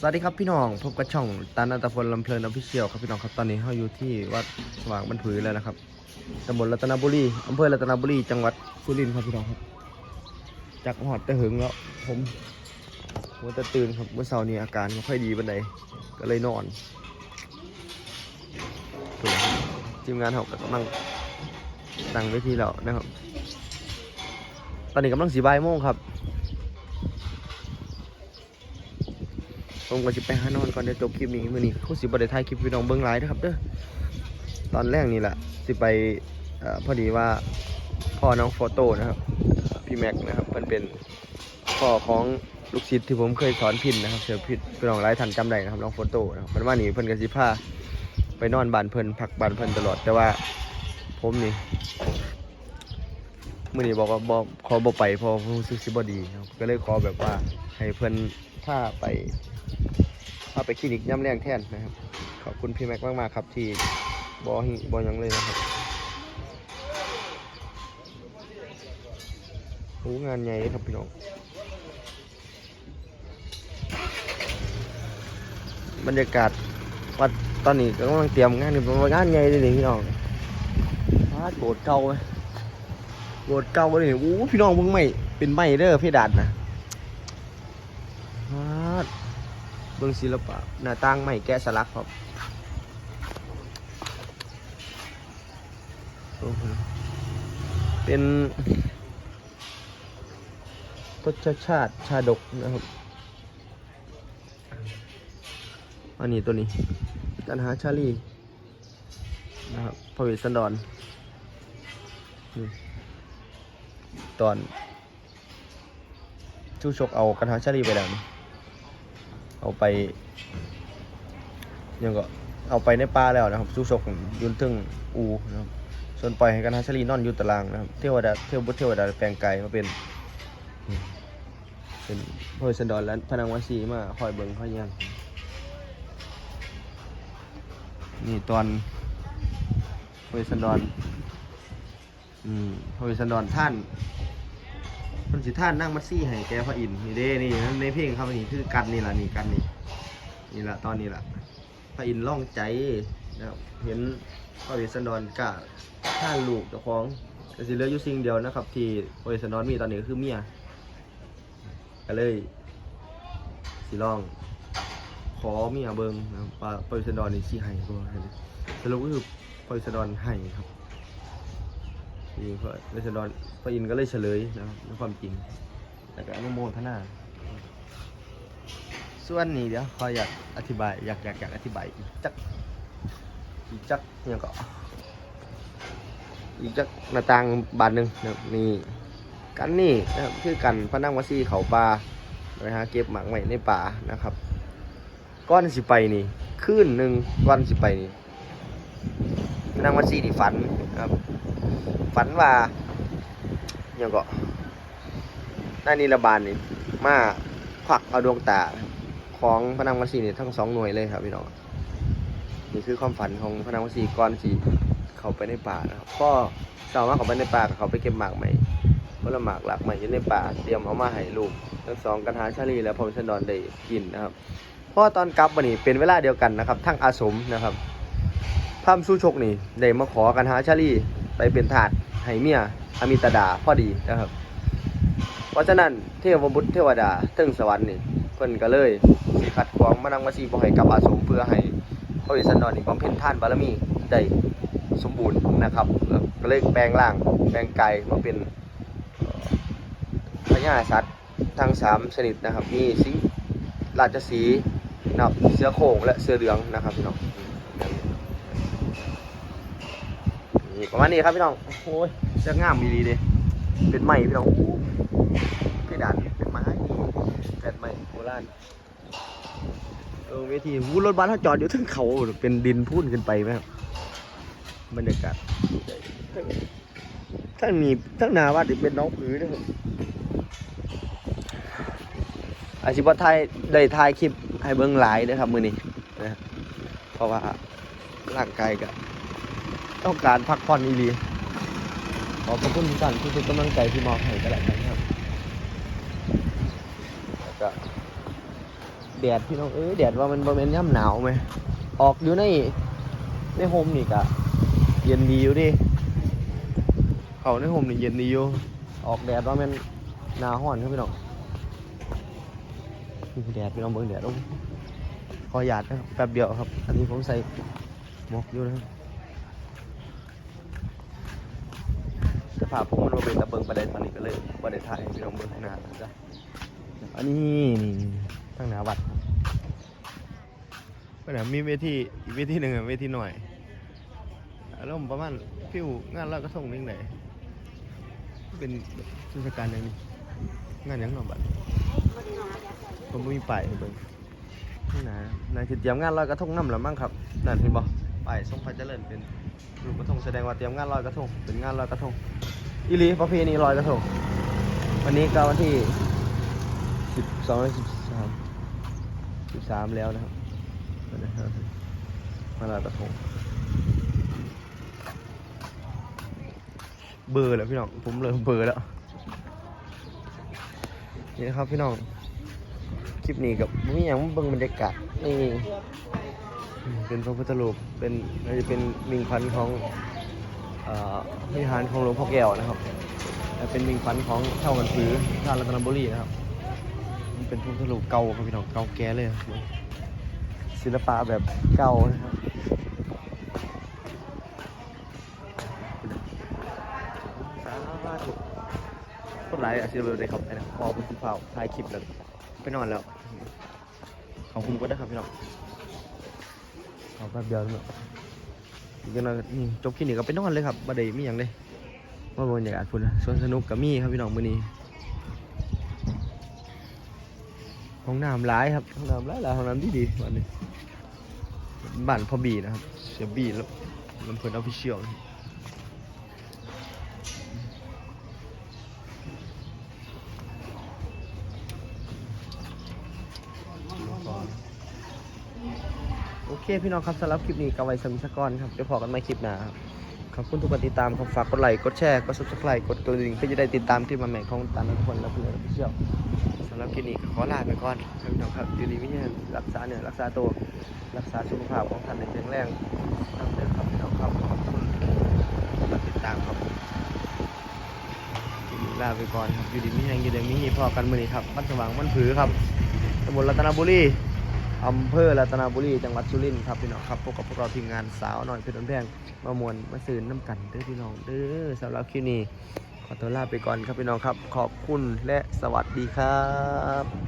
สวัสดีครับพี่น้องพบกับช่องตานันตพลลำเพลินออฟฟิเชียลครับพี่น้องครับตอนนี้เราอยู่ที่วัดสว่างบรรพือแล้วนะครับตำบลรัตนบุรีอำเภอรัตนบุรีจังหวัดสุรินทร์ครับพี่น้องครับจากหอดต่หึงแล้วผมหัวแต่ตื่นครับเมื่อเช้านี้อาการไม่ค่อยดีบันไดก็เลยนอนทีมงานเขาก็กำลังตั้งเวทีแล้วนะครับ ตอนนี้กำลังสีบ่ายโมงครับ ผมก็จะไปหานอนก่อนเดี๋ยวจบคลิปนี้มื้อนี้เขาสิบ่ได้ถ่ายคลิปพี่น้องเบิ่งหลายเด้อครับเด้อตอนแรกนี่แหละสิไปอพอดีว่าพ่อน้องโฟโต้นะครับพี่แม็กนะครับเพิ่นเป็นพ่อของลูกศิษย์ที่ผมเคยสอนพินนะครับเสือพินพี่น้องหลายท่านจำได้นะครับน้องโฟโต้นะครับมันว่านี่เพิ่นก็สิพาไปนอนบ้านเพิ่นพักบ้านเพิ่นตลอด แต่ว่าผมนี่มื้อนี้บอกว่าบ่ขอบ่ไปพราะรู้สึกสิบดีครับก็เลยขอแบบว่า ให้เพิ่อนพาไปพาไปคลินิกย่ำแรงแทนนะครับ ขอบคุณพี่แม็กมากๆครับที่บอหิบอยังเลยนะครับโอ้งานใหญ่เลยครับพี่น้องบรรยากาศวัดตอนนี้ก็กำลังเตรียมงานอยู่เป็นงานใหญ่เลยนี่พี่น้องวาดโบสถ์เก่าไหมโบสถ์เก่าเลยโอ้พี่น้องเพิ่งไม่เป็นไม้เด้อพี่ดัดนะวาด เบื้องศิลปะหน้าต่างไม่แกะสลักครับเป็นทศชาติชาดกนะครับ อันนี้ตัวนี้กันหาชาลีนะครับพระเวสสันดรนี่ตอนชูชกเอากันหาชาลีไปแล้วนี่ เอาไปยังก็เอาไปในป่าแล้วนะครับสู้ชกยุนทึงอูนะครับส่วนปล่อยให้กันฮัชลีนอนอยู่ตารางนะครับเทวดาเทวบุตรเทวดาแปลงกายมาเป็น เป็นพระเวสสันดรและพนางวสีมาคอยเบิงคอยยังนี่ตอนพระเวสสันดรอืมพระเวสสันดรท่าน มันสิท่านนั่งมัดซี่ให้แกพระอินทร์นี่เด้นี่ในเพลงครับนี่คือกันนี่ล่ะนี่กันนี่นี่ล่ะตอนนี้ล่ะพระอินทร์ล่องใจนะครับเห็นพระเวสสันดรกะท่านลูกเจ้าของแต่สิเหลืออยู่สิ่งเดียวนะครับ ที่พระเวสสันดรมีตอนนี้ก็คือเมียก็เลยสิลองขอเมียเบิงนะครับว่าพระเวสสันดรนี่สิให้บ่สรุปก็คือพระเวสสันดรให้ครับ นี่พระเวสสันดรพระอินทร์ก็เลยเฉลยนะครับในความจริงแต่ก็อนุโมทนาส่วนนี้เดี๋ยวขออยากอธิบายอยากอยากอยากอธิบายอีกจักอีกจักเนี่ยก็อีกจักหน้าต่างบานหนึ่งนะครับนี่กันนี่นะครับคือกันพระนั่งวัซีเขาป่านะฮะเก็บหมักไว้ในป่านะครับ ก้อนสิไปนี่คืนหนึ่งก้อนสิไปนี่พระนั่งวัดซี่นี่ฝันนะครับ ฝันว่าอย่างก็หน้านิรบาลนี่มาควักเอาดวงตาของพนางวัดศรีนี่ทั้งสองหน่วยเลยครับพี่น้องนี่คือความฝันของพนางวัดศรีก่อนสีเขาไปในป่านะครับก็สาวมาเขาไปในป่าเขาไปเก็บหมากใหม่ผลหมากหลากใหม่อยู่ในป่าเตรียมเอามาให้ลูกทั้งสองกันหาชาลีและพรมชนดได้กินนะครับเพราะตอนกลับวันนี้เป็นเวลาเดียวกันนะครับทั้งอาสมนะครับพระสู้ชกนี่ได้มาขอกันหาชาลี ไปเป็นถาดให้เมียอมิตดาพอดีนะครับ เพราะฉะนั้นเทวบุตรเทวดาถึงสวรรค์นี่เพิ่นก็เลยสิขัดขวางมานังมาสีบ่ให้กลับอาสมเพื่อให้พระเวสสันรนี่บำเพ็ญทานบารมีได้สมบูรณ์นะครับก็เลยแปลงร่างแปลงกายมาเป็นพญาสัตว์ทั้งสามชนิดนะครับ มีสิงราชสีหนะครับเสือโคร่งและเสือเหลืองนะครับพี่น้อง นี่ประมาณนี้ครับพี่น้องโอ้ยจะงามดีดีเลยเป็นไม้พี่น้องโอ้โหเพดานเป็นไม้เป็นไม้โบราณเออเวทีวูรถบัสเขาจอดอยู่ทั้งเขาเป็นดินพุ่นขึ้นไปไหมครับบรรยากาศทั้งนี้ทั้งหนาวัดนี่เป็นน้องผือนะครับอาชีพไทยได้ถ่ายคลิปให้เบิ่งหลายนะครับมือนี้นะเพราะว่าร่างกายกับ ต้องการพักผ่อนอีหลีขอบพระคุณทุกท่านที่เป็นกำลังใจที่มอบให้กันแล้วกันครับแล้วก็แดดพี่น้องเอ้ยแดดว่ามันบ่แม่นย่ำหนาวไหมออกอยู่ในในโฮมนี่กะเย็นดีอยู่ดิเขาในโฮมนี่เย็นดีอยู่ออกแดดว่ามันหนาห้อนครับพี่น้องแดดพี่น้องเบิ่งแดดลงขอหยาดนะครับแป๊บเดียวครับ อันนี้ผมใส่หมวกอยู่นะครับ ภาพผมมันบ่เป็นตะเบิงประเด็นตอนนี้ก็เลยประเด็นถ่ายให้พี่น้องเบิ่งหน้าจ้ะอันนี้นี่ตั้งหนาวัดก็เนี่ยมีเวทีอีกเวทีหนึ่งอะเวทีหน่อยอารมณ์ประมาณฟิวงานลอยกระทงนิ่งไหนเป็นเทศกาลอย่างนี้งานยังหนอบัดผมบ่มีป้ายเบิ่งนี่นะนายสิเตรียมงานลอยกระทงน้ำแล้วมั้งครับนั่นเห็นบ่ป้ายทรงพระเจริญเป็น รูกระทงแสดงว่าเตรียมงานลอยกระทงเป็นงานลอยกระทงอีหลีประเพณีลอยกระทงวันนี้ก็วันที่สิบสองสิบสามสิบสามแล้วนะครับมาลอยกระทงเบอร์แล้วพี่น้องผมเริ่มเบอร์แล้วนี่ครับพี่น้องคลิปนี้กับมีอย่างเบิ่งบรรยากาศนี่ เป็นพระพุทธรูปเป็นน่าจะเป็นมิงพันของวิหารของหลวงพ่อแก้วนะครับและเป็นมิงพันของเท่ากันผือท่ารัตนบุรีนะครับ มันเป็นพระพุทธรูปเก่าครับพี่น้องเก่าแก่เลยครับศิลปะแบบเก่านะครับสาธุคนหลายอาชีพเลยครับไอ้นะพอเป็นสีเฝ้าถ่ายคลิปแล้วไปนอนแล้ว ขอบคุณก็ได้ครับพี่น้อง เอาแป๊บเดียวเนาะอีกอย่างหนึงนี่จบคลิปนี้ก็ไปนอนเลยครับบ่ได้มีอย่างเลยว่าบรรยากาศพุ่นนะสวนสนุกกับมีครับพี่น้องมื้อนี้ห้องน้ำร้ายครับห้องน้ำร้ายหลายห้องน้ำดีดีวันนี้บ้านพ่อบีนะครับเสียบีแล้วลำเพลินออฟฟิเชียล โอเคพี่น้องครับสำหรับคลิปนี้ก็ไว้สมิสกอนครับเดี๋ยวพอกันใหม่คลิปหน้าครับขอบคุณทุกการติดตามครับฝากกดไลค์กดแชร์กด subscribe กดกระดิ่งเพื่อจะได้ติดตามคลิปใหม่ๆของตาลทุกคนและเพื่อนออฟฟิเชียลสำหรับคลิปนิกขอลาไปก่อนครับพี่น้องครับอยู่ดีไม่แห้งรักษาเนี่ยรักษาตัวรักษาสุขภาพของท่านในแข็งแรงทำเด้อครับพี่น้องครับขอบคุณสำหรับติดตามครับลาไปก่อนครับอยู่ดีไม่แห้งอยู่ดีไม่ฮีพอกันมือนี้ครับบ้านสว่างบ้านผือครับตำบลรัตนบุรี อำเภอรัตนบุรีจังหวัดสุรินทร์ครับพี่น้องครับพบกับพวกเราทีมงานสาวหน่อยเพื่อนแพงมามวนมาซื้อน้ำกันเด้อพี่น้องเด้อสำหรับคลินิกขอตัวลาไปก่อนครับพี่น้องครับ ขอบคุณและสวัสดีครับ